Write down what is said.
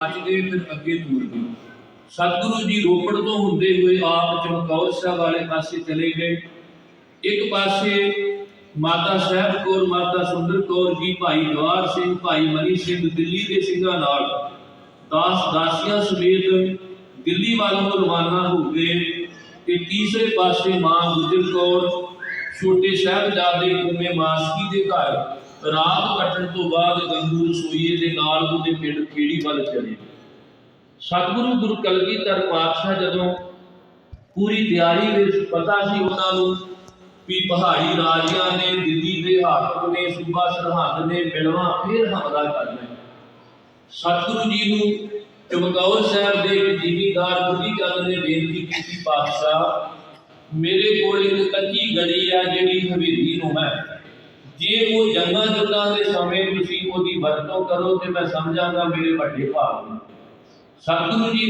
ਅੱਜ ਗਏ ਫਿਰ ਅੱਗੇ ਤੁਰ ਗਏ ਸਤਿਗੁਰੂ ਜੀ ਰੋਪੜ ਤੋਂ ਹੁੰਦੇ ਹੋਏ ਆਪ ਚਮਕੌਰ ਸਾਹਿਬ ਵਾਲੇ ਪਾਸੇ ਚਲੇ ਗਏ। ਇੱਕ ਪਾਸੇ ਮਾਤਾ ਸਾਹਿਬ ਕੌਰ, ਮਾਤਾ ਸੁੰਦਰ ਕੌਰ ਜੀ, ਭਾਈ ਜਵਾਰ ਸਿੰਘ, ਭਾਈ ਮਨੀ ਸਿੰਘ ਦਿੱਲੀ ਦੇ ਸਿੰਘਾਂ ਨਾਲ ਦਾਸ ਦਾਸੀਆਂ ਸਮੇਤ ਦਿੱਲੀ ਵੱਲ ਨੂੰ ਰਵਾਨਾ ਹੋ ਗਏ ਤੇ ਤੀਸਰੇ ਪਾਸੇ ਮਾਂ ਗੁਜਰ ਕੌਰ ਛੋਟੇ ਸਾਹਿਬਜ਼ਾਦੇ ਕੁਮੇ ਮਾਸਕੀ ਦੇ ਘਰ ਰਾਤ ਕੱਟਣ ਤੋਂ ਬਾਅਦ ਗੰਗੂ ਰਸੋਈਏ ਦੇ ਨਾਲ ਉਹਦੇ ਪਿੰਡ ਖੇੜੀ ਵੱਲ ਚਲੇ ਸਤਿਗੁਰੂ ਗੁਰੂ ਕਲਗੀਧਰ ਪਾਤਸ਼ਾਹ ਜਦੋਂ ਪੂਰੀ ਤਿਆਰੀ ਵਿੱਚ ਪਤਾ ਸੀ ਉਹਨਾਂ ਨੂੰ ਵੀ ਪਹਾੜੀ ਰਾਜਿਆਂ ਨੇ, ਦਿੱਲੀ ਦੇ ਹਾਕਮ ਨੇ, ਸੂਬਾ ਸਰਹੰਦ ਨੇ ਮਿਲਵਾ, ਫੇਰ ਹਮਲਾ ਕਰਨਾ ਹੈ। ਸਤਿਗੁਰੂ ਜੀ ਨੂੰ ਚਮਕੌਰ ਸਾਹਿਬ ਦੇ ਇੱਕ ਜ਼ਿਮੀਂਦਾਰ ਬੁੱਢੀ ਚੰਦ ਨੇ ਬੇਨਤੀ ਕੀਤੀ, ਪਾਤਸ਼ਾਹ ਮੇਰੇ ਕੋਲ ਇੱਕ ਕੱਚੀ ਗੜੀ ਆ ਜਿਹੜੀ ਹਵੇਲੀ ਨੂੰ ਹੈ। ਜੇ ਉਹ ਜੰਗਾਂ ਜੁੱਲਾਂ ਦੇ ਸਮੇਂ ਤੁਸੀਂ ਉਹਦੀ ਵਰਤੋਂ ਕਰੋ ਤੇ ਮੈਂ ਸਮਝਾਂਗਾ ਮੇਰੇ ਵੱਡੇ ਭਾਗ ਨੇ। ਸਤਿਗੁਰੂ ਜੀ